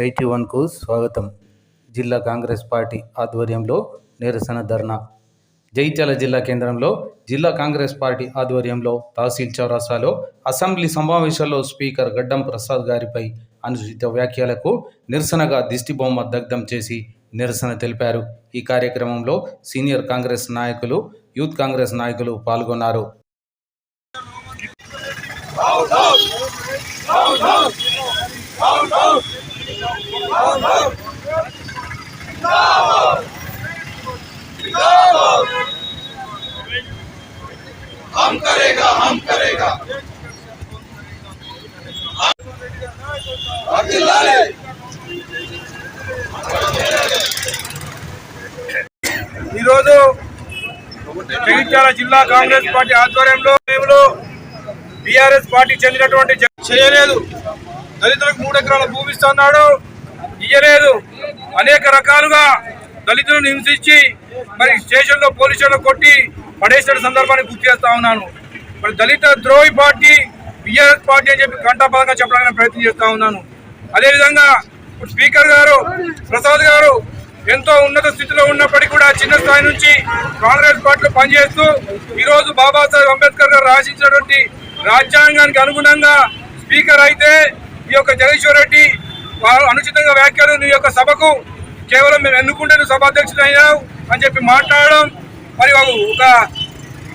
Eighty వన్కు స్వాగతం. జిల్లా Congress party ఆధ్వర్యంలో నిరసన ధర్నా. జైత్యాల జిల్లా కేంద్రంలో జిల్లా కాంగ్రెస్ పార్టీ ఆధ్వర్యంలో తహసీల్ చౌరాసాలో అసెంబ్లీ సమావేశాల్లో స్పీకర్ గడ్డం ప్రసాద్ గారిపై అనుచిత వ్యాఖ్యలకు నిరసనగా దిష్టిబొమ్మ దగ్ధం చేసి నిరసన తెలిపారు. ఈ కార్యక్రమంలో సీనియర్ కాంగ్రెస్ నాయకులు యూత్ కాంగ్రెస్ నాయకులు పాల్గొన్నారు. జగిత్యాల జిల్లా కాంగ్రెస్ పార్టీ ఆధ్వర్యంలో మేము బీఆర్ఎస్ పార్టీ చెందినటువంటి చేయలేదు. దళితులకు మూడు ఎకరాల భూమి ఇస్తున్నాడు. ఇయ్యలేదు. అనేక రకాలుగా దళితులను హింసించి మరి స్టేషన్లో పోలీసులు కొట్టి పడేసిన సందర్భాన్ని గుర్తు చేస్తా ఉన్నాను. మరి దళిత ద్రోహి పార్టీ బీఆర్ఎస్ పార్టీ అని చెప్పి కంఠాపదంగా చెప్పడానికి ప్రయత్నం చేస్తా ఉన్నాను. అదేవిధంగా స్పీకర్ గారు ప్రసాద్ గారు ఎంతో ఉన్నత స్థితిలో ఉన్నప్పటికీ కూడా చిన్న స్థాయి నుంచి కాంగ్రెస్ పార్టీలో పనిచేస్తూ ఈరోజు బాబాసాహెబ్ అంబేద్కర్ గారు రాసించినటువంటి రాజ్యాంగానికి అనుగుణంగా స్పీకర్ అయితే ఈ యొక్క జగదీశ్వర్ రెడ్డి అనుచితంగా వ్యాఖ్యలు నీ యొక్క సభకు కేవలం మేము ఎన్నుకుంటే నువ్వు సభాధ్యక్షుడు అయినావు అని చెప్పి మాట్లాడడం మరి ఒక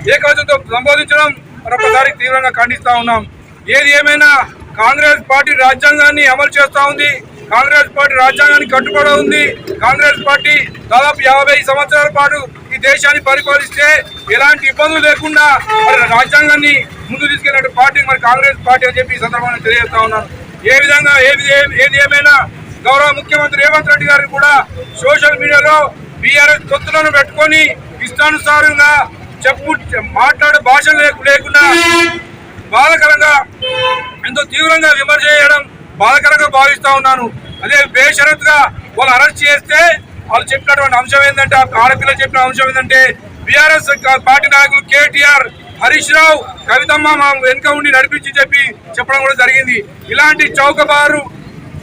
ఏకవచనంతో సంబోధించడం మరొకసారి తీవ్రంగా ఖండిస్తా ఉన్నాం. ఏది ఏమైనా కాంగ్రెస్ పార్టీ రాజ్యాంగాన్ని అమలు చేస్తూ ఉంది కాంగ్రెస్ పార్టీ రాజ్యాంగానికి కట్టుబడి ఉంది కాంగ్రెస్ పార్టీ దాదాపు యాభై సంవత్సరాల పాటు ఈ దేశాన్ని పరిపాలిస్తే ఎలాంటి ఇబ్బందులు లేకుండా మరి రాజ్యాంగాన్ని ముందు తీసుకెళ్ళిన పార్టీ మరి కాంగ్రెస్ పార్టీ అని చెప్పి ఈ సందర్భంగా తెలియజేస్తా ఉన్నాను. ఏ విధంగా ఏది ఏది ఏమైనా గౌరవ ముఖ్యమంత్రి రేవంత్ రెడ్డి గారు కూడా సోషల్ మీడియాలో బీఆర్ఎస్ తొత్తులను పెట్టుకొని ఇష్టానుసారంగా చెప్పు మాట్లాడే భాష లేకుండా బాధకరంగా ఎంతో తీవ్రంగా విమర్శ చేయడం బాధకరంగా భావిస్తా ఉన్నాను. అదే బేషరత్గా వాళ్ళు అరెస్ట్ చేస్తే వాళ్ళు చెప్పినటువంటి అంశం ఏంటంటే ఆ ఆడపిల్ల చెప్పిన అంశం ఏంటంటే బీఆర్ఎస్ పార్టీ నాయకులు కేటీఆర్ హరీష్ రావు కవితమ్మ మా వెనుక ఉండి నడిపించి చెప్పి చెప్పడం కూడా జరిగింది. ఇలాంటి చౌకబారు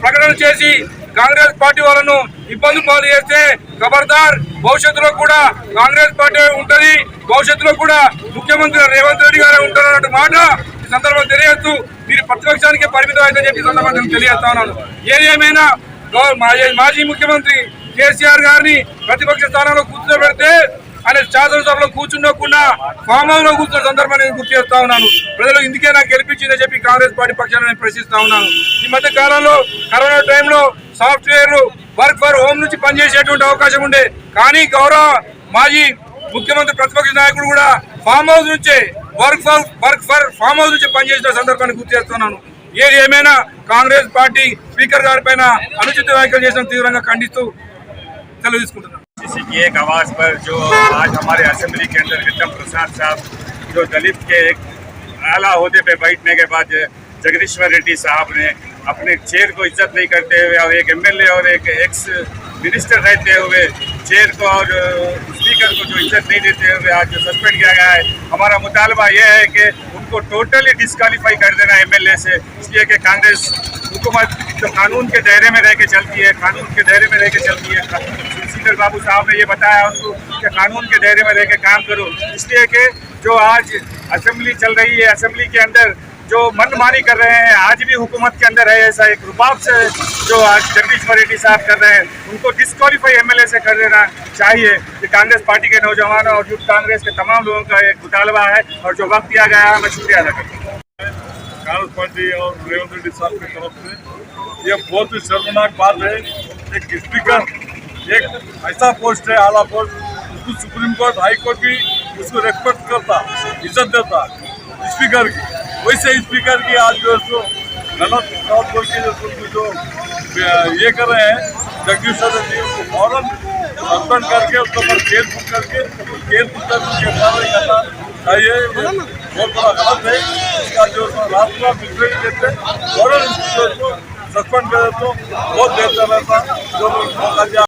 ప్రకటనలు చేసి కాంగ్రెస్ పార్టీ వాళ్ళను ఇబ్బంది పాలు చేస్తే ఖబర్దార్ భవిష్యత్తులో కూడా కాంగ్రెస్ పార్టీ ఉంటుంది భవిష్యత్తులో కూడా ముఖ్యమంత్రి రేవంత్ రెడ్డి గారే ఉంటారన్న మాట ఈ సందర్భంగా తెలియజేస్తూ మీరు ప్రతిపక్షానికే పరిమితం అయితే చెప్పి సందర్భంగా తెలియజేస్తా ఉన్నాను. ఏది ఏమైనా మాజీ మాజీ ముఖ్యమంత్రి కేసీఆర్ గారిని ప్రతిపక్ష స్థానంలో కూర్చోబెడితే ఆయన శాసనసభలో కూర్చుండకుండా ఫామ్ హౌస్లో కూర్చున్న సందర్భాన్ని నేను గుర్తు చేస్తా ఉన్నాను. ప్రజలు ఇందుకే నాకు గెలిపించిందని చెప్పి కాంగ్రెస్ పార్టీ పక్షాన్ని నేను ప్రశ్నిస్తా ఉన్నాను. ఈ మధ్య కాలంలో కరోనా టైంలో సాఫ్ట్వేర్ వర్క్ ఫర్ హోమ్ నుంచి పనిచేసేటువంటి అవకాశం ఉండే. కానీ గౌరవ మాజీ ముఖ్యమంత్రి ప్రతిపక్ష నాయకుడు కూడా ఫామ్ హౌస్ నుంచే work for work for farm house నుంచి పనిచేసిన సందర్భాన్ని గుర్తు చేస్తున్నాను ఏది ఏమైనా కాంగ్రెస్ పార్టీ స్పీకర్ గారి పైన అనుచిత వ్యాఖ్యలు చేసిన తీవ్రంగా ఖండిస్తూ సెలవు తీసుకుంటున్నాను किसी की एक आवाज़ पर जो आज हमारे असेंबली के अंदर गड्डम प्रसाद साहब जो दलित के एक आला अहदे पे बैठने के बाद जगदीश्वर रेड्डी साहब ने अपने चेयर को इज्जत नहीं करते हुए और एक एमएलए और एक एक्स मिनिस्टर रहते हुए चेयर को और स्पीकर को जो इज़्ज़त नहीं देते हुए आज जो सस्पेंड किया गया है, हमारा मुतालबा यह है कि उनको टोटली डिस्कालीफाई कर देना एमएलए से। इसलिए कि कांग्रेस हुकूमत जो कानून के दायरे में रह के चलती है, कानून के दायरे में रह के चलती है। स्पीकर बाबू साहब ने ये बताया उनको कि कानून के दायरे में रह के काम करो। इसलिए कि जो आज असम्बली चल रही है असम्बली के अंदर जो मनमानी कर रहे हैं, आज भी हुकूमत के अंदर है ऐसा एक रुबाब से जो आज जगदीश्वर रेड्डी साहब कर रहे हैं। उनको डिस्कालीफाई एमएलए से कर देना चाहिए कि कांग्रेस पार्टी के नौजवानों और यूथ कांग्रेस के तमाम लोगों का एक मुतालबा है और जो वक्त दिया गया है, मैं शुक्रिया अदा करता हूँ। कांग्रेस पार्टी और रेवंत रेड्डी साहब की तरफ़ से ये बहुत ही शर्मनाक बात है। एक स्पीकर एक ऐसा पोस्ट है, आला पोस्ट उसको सुप्रीम कोर्ट हाई कोर्ट भी उसको रेस्पेक्ट करता, इज़्ज़त देता स्पीकर की। वैसे स्पीकर की आज जो सो गलत बात बोल के जो उसको जो ये कर रहे हैं, जगदीश जगदीश्वर रेड्डी उसको फ़ौरन सस्पेंड करके, उसके ऊपर केस बुक करके केस बुक करके कार्रवाई करना चाहिए बहुत बड़ा गलत है। इसका जो राष्ट्र दूसरे देते फ़ौरन सस्पेंड करे तो बहुत बेहतर रहता जो मौका दिया